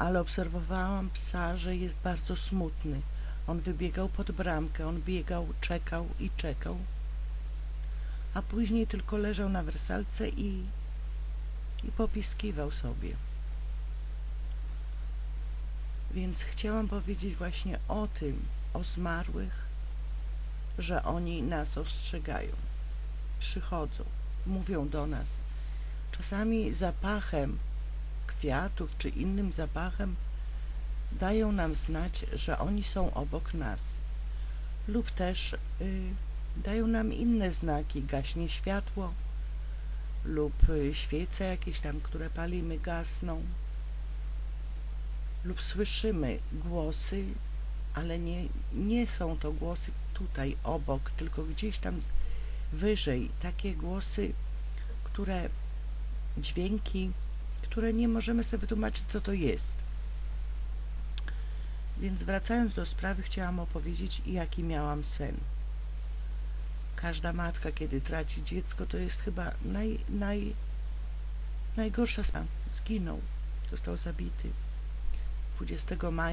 ale obserwowałam psa, że jest bardzo smutny. On wybiegał pod bramkę, on biegał, czekał i czekał, a później tylko leżał na wersalce i, i popiskiwał sobie. Więc chciałam powiedzieć właśnie o tym, o zmarłych, że oni nas ostrzegają, przychodzą, mówią do nas. Czasami zapachem kwiatów czy innym zapachem dają nam znać, że oni są obok nas, lub też y, dają nam inne znaki, gaśnie światło, lub y, świece jakieś tam, które palimy, gasną, lub słyszymy głosy, ale nie, nie są to głosy tutaj obok, tylko gdzieś tam wyżej, takie głosy, które dźwięki, które nie możemy sobie wytłumaczyć, co to jest. Więc wracając do sprawy, chciałam opowiedzieć, jaki miałam sen. Każda matka, kiedy traci dziecko, to jest chyba naj, naj, najgorsza sprawa. Zginął, został zabity 20 maja.